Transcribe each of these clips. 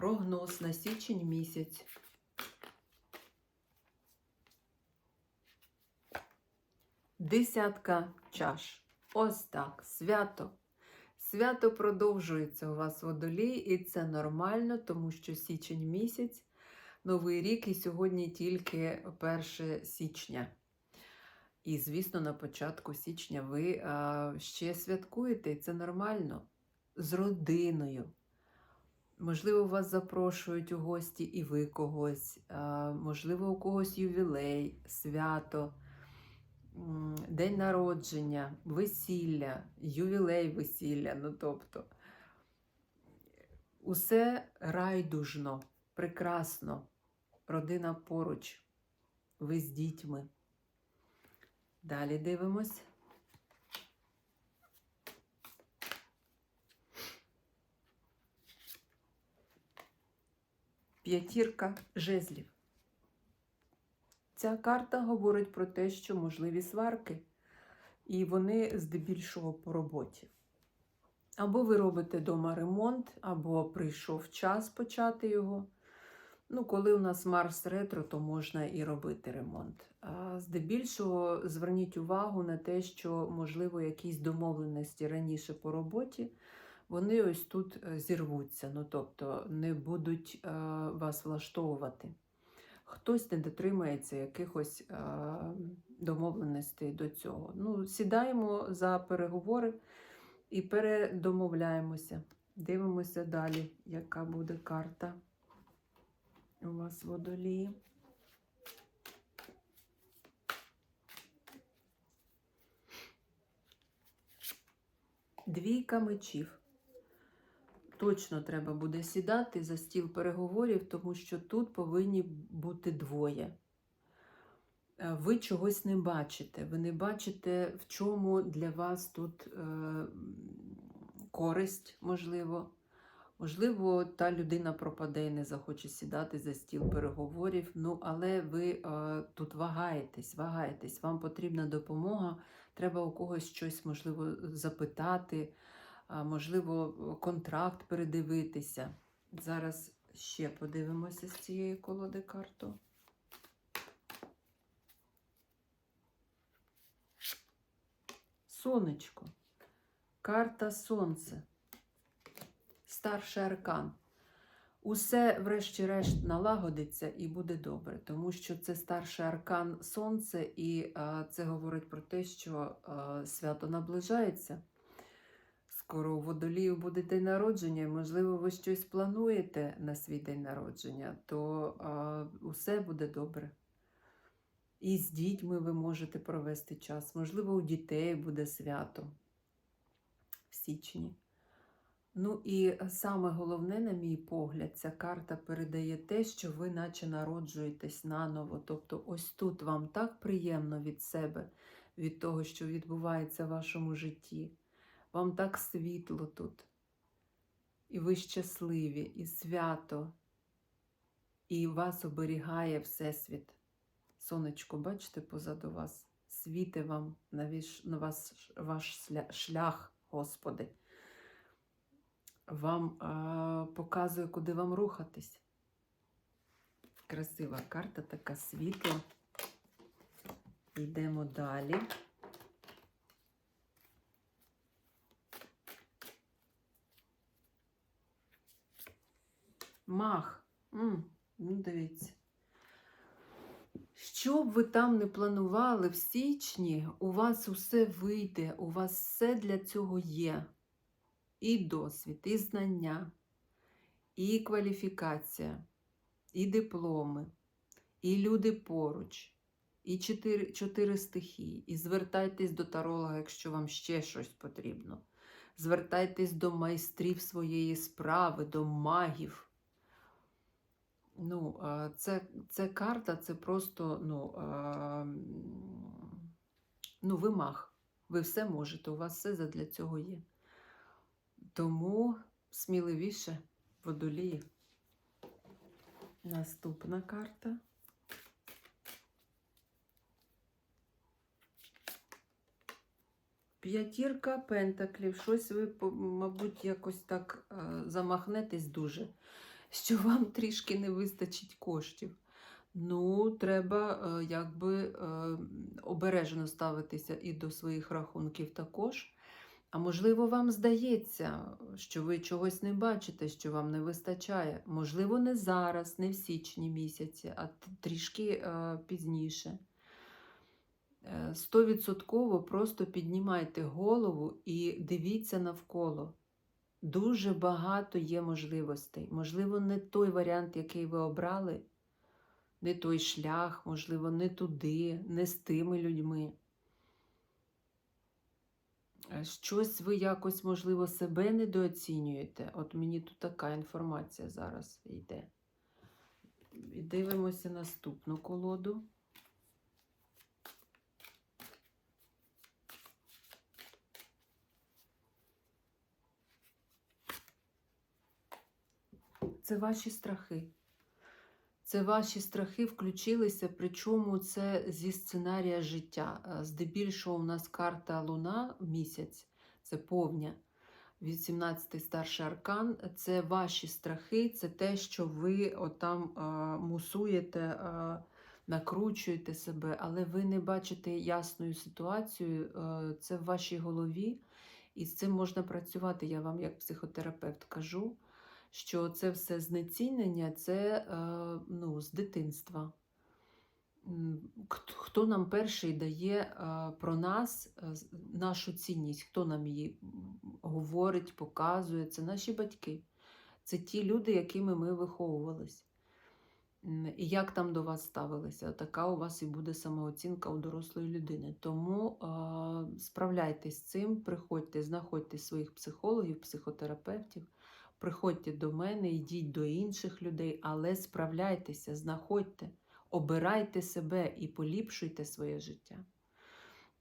прогноз на січень місяць. Десятка чаш. Ось так. Свято. Свято продовжується у вас водолій, і це нормально, тому що січень місяць, новий рік, і сьогодні тільки 1 січня. І, звісно, на початку січня ви а, ще святкуєте, і це нормально. З родиною. Можливо, вас запрошують у гості і ви когось, можливо, у когось ювілей, свято, день народження, весілля, ювілей весілля. Ну, тобто, усе райдужно, прекрасно, родина поруч, ви з дітьми. Далі дивимось. П'ятірка жезлів. Ця карта говорить про те, що можливі сварки, і вони здебільшого по роботі. Або ви робите вдома ремонт, або прийшов час почати його. Ну, коли у нас Марс ретро, то можна і робити ремонт. А здебільшого зверніть увагу на те, що, можливо, якісь домовленості раніше по роботі, вони ось тут е, зірвуться, ну тобто не будуть е, вас влаштовувати. Хтось не дотримається якихось е, домовленостей до цього. Ну, сідаємо за переговори і передомовляємося. Дивимося далі, яка буде карта у вас водолії. Двійка мечів. Точно треба буде сідати за стіл переговорів, тому що тут повинні бути двоє. Е, Ви чогось не бачите. Ви не бачите, в чому для вас тут е, користь, можливо. Можливо, та людина пропаде і не захоче сідати за стіл переговорів. Ну, але ви е, тут вагаєтесь, вагаєтесь, вам потрібна допомога, треба у когось щось, можливо, запитати, можливо, контракт передивитися. Зараз ще подивимося з цієї колоди карту. Сонечко. Карта Сонце. Старший аркан. Усе, врешті-решт, налагодиться і буде добре, тому що це старший аркан Сонце, і а, це говорить про те, що а, свято наближається. Скоро у водолію буде день народження, і, можливо, ви щось плануєте на свій день народження, то а, усе буде добре. І з дітьми ви можете провести час. Можливо, у дітей буде свято в січні. Ну і саме головне, на мій погляд, ця карта передає те, що ви наче народжуєтесь наново. Тобто, ось тут вам так приємно від себе, від того, що відбувається в вашому житті. Вам так світло тут. І ви щасливі, і свято, і вас оберігає Всесвіт. Сонечко, бачите, позаду вас, світе вам на вас, ваш шлях, Господи. Вам а, показує, куди вам рухатись. Красива карта, така світла. Йдемо далі. Мах. Ну, дивіться. Що б ви там не планували в січні, у вас усе вийде, у вас все для цього є. І досвід, і знання, і кваліфікація, і дипломи, і люди поруч, і чотири, чотири стихії. І звертайтесь до таролога, якщо вам ще щось потрібно. Звертайтесь до майстрів своєї справи, до магів. Ну, це, це карта, це просто ну, ну, ви маг. Ви все можете, у вас все задля цього є. Тому сміливіше водолії. Наступна карта. П'ятірка пентаклів. Щось ви, мабуть, якось так замахнетесь дуже, що вам трішки не вистачить коштів. Ну, треба е, якби е, обережно ставитися і до своїх рахунків також. А можливо, вам здається, що ви чогось не бачите, що вам не вистачає. Можливо, не зараз, не в січні місяці, а трішки е, пізніше. Е, Стовідсотково просто піднімайте голову і дивіться навколо. Дуже багато є можливостей. Можливо, не той варіант, який ви обрали, не той шлях, можливо, не туди, не з тими людьми. Е, Щось ви якось, можливо, себе недооцінюєте. От мені тут така інформація зараз йде. І дивимося наступну колоду. Це ваші страхи. Це ваші страхи включилися, причому це зі сценарія життя. Е, Здебільшого у нас карта Луна місяць, це повня. 18-й старший аркан це ваші страхи, це те, що ви отам а, мусуєте, а, накручуєте себе, але ви не бачите ясною ситуацію, е, це в вашій голові, і з цим можна працювати. Я вам, як психотерапевт, кажу що це все знецінення, це е, ну, з дитинства. Хто нам перший дає е, про нас е, нашу цінність, хто нам її говорить, показує, це наші батьки. Це ті люди, якими ми виховувались. І як там до вас ставилися, така у вас і буде самооцінка у дорослої людини. Тому справляйтесь з цим, приходьте, знаходьте своїх психологів, психотерапевтів. Приходьте до мене, йдіть до інших людей, але справляйтеся, знаходьте, обирайте себе і поліпшуйте своє життя.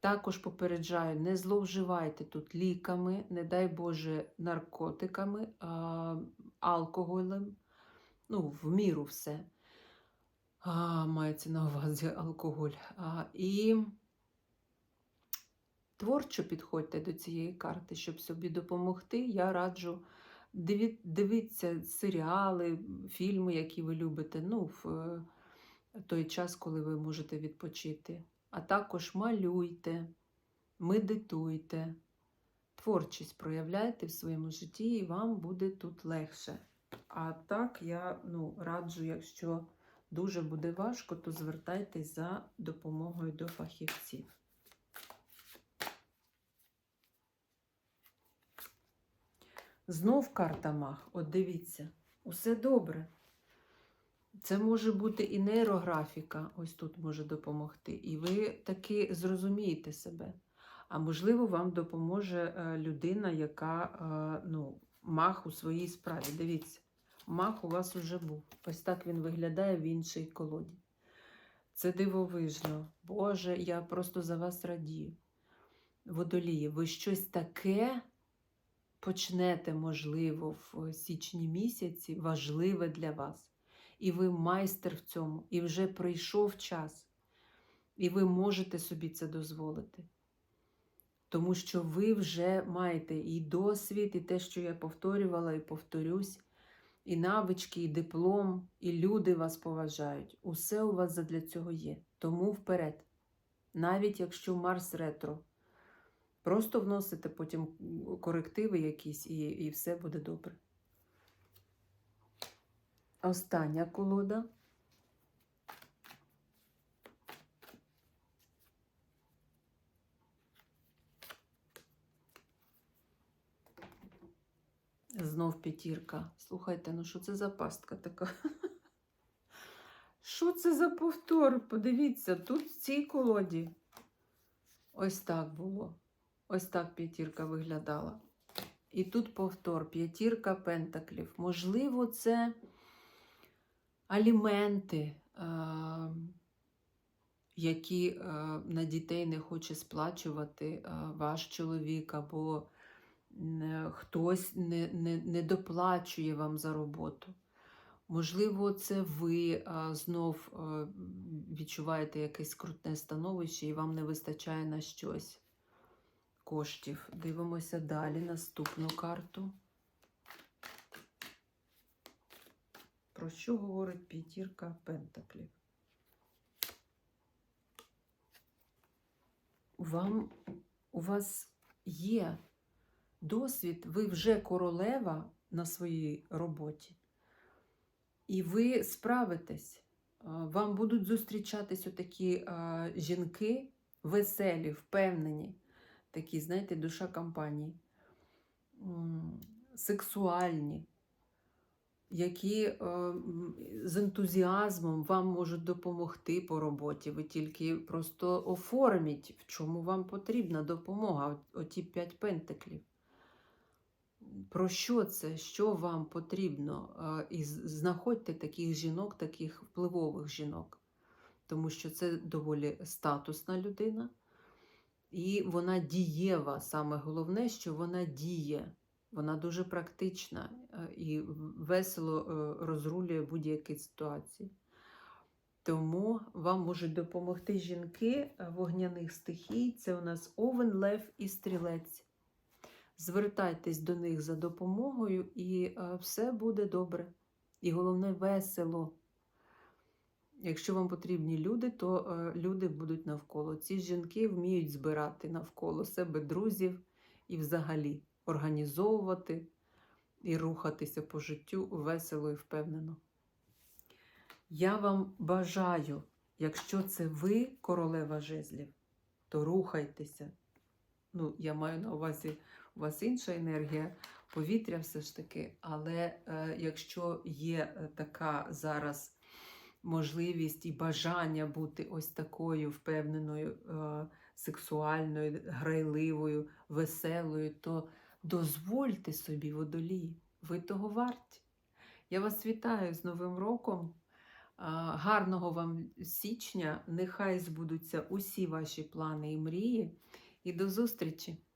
Також попереджаю, не зловживайте тут ліками, не дай Боже, наркотиками, алкоголем, ну, в міру все. А, мається на увазі алкоголь. А, і творчо підходьте до цієї карти, щоб собі допомогти. Я раджу дивіться серіали, фільми, які ви любите, ну, в е, той час, коли ви можете відпочити. А також малюйте, медитуйте, творчість проявляйте в своєму житті, і вам буде тут легше. А так я ну, раджу, якщо дуже буде важко, то звертайтесь за допомогою до фахівців. Знов карта мах. От дивіться, усе добре. Це може бути і нейрографіка, ось тут може допомогти. І ви таки зрозумієте себе. А можливо, вам допоможе е, людина, яка е, ну, мах у своїй справі. Дивіться, мах у вас уже був. Ось так він виглядає в іншій колоді. Це дивовижно. Боже, я просто за вас радію. Водолії, ви щось таке почнете, можливо, в січні місяці, важливе для вас. І ви майстер в цьому, і вже прийшов час, і ви можете собі це дозволити. Тому що ви вже маєте і досвід, і те, що я повторювала, і повторюсь, і навички, і диплом, і люди вас поважають. Усе у вас задля цього є. Тому вперед. Навіть якщо Марс ретро. Просто вносите потім корективи якісь, і, і все буде добре. Остання колода. Знов п'ятірка. Слухайте, ну що це за пастка така? Що це за повтор? Подивіться, тут в цій колоді. Ось так було. Ось так п'ятірка виглядала. І тут повтор, п'ятірка пентаклів. Можливо, це аліменти, е, які е, на дітей не хоче сплачувати е, ваш чоловік, або хтось не, не, не доплачує вам за роботу. Можливо, це ви знов відчуваєте якесь крутне становище і вам не вистачає на щось коштів. Дивимося далі наступну карту. Про що говорить п'ятірка пентаклів? Вам, у вас є досвід, ви вже королева на своїй роботі. І ви справитесь. Вам будуть зустрічатись отакі жінки веселі, впевнені, такі, знаєте, душа компанії, сексуальні, які з ентузіазмом вам можуть допомогти по роботі. Ви тільки просто оформіть, в чому вам потрібна допомога. От- Оті п'ять пентаклів. Про що це? Що вам потрібно? І знаходьте таких жінок, таких впливових жінок, тому що це доволі статусна людина, і вона дієва. Саме головне, що вона діє. Вона дуже практична е, і весело е, розрулює будь-які ситуації. Тому вам можуть допомогти жінки е, вогняних стихій. Це у нас овен, лев і стрілець. Звертайтесь до них за допомогою, і все буде добре. І головне весело. Якщо вам потрібні люди, то е, люди будуть навколо. Ці жінки вміють збирати навколо себе друзів і взагалі організовувати і рухатися по життю весело і впевнено. Я вам бажаю, якщо це ви, королева жезлів, то рухайтеся. Ну, я маю на увазі, у вас інша енергія, повітря все ж таки, але е, якщо є е, така зараз можливість і бажання бути ось такою впевненою, е, сексуальною, грайливою, веселою, то дозвольте собі водолії, ви того варті. Я вас вітаю з Новим роком. А, Гарного вам січня. Нехай збудуться усі ваші плани і мрії. І до зустрічі!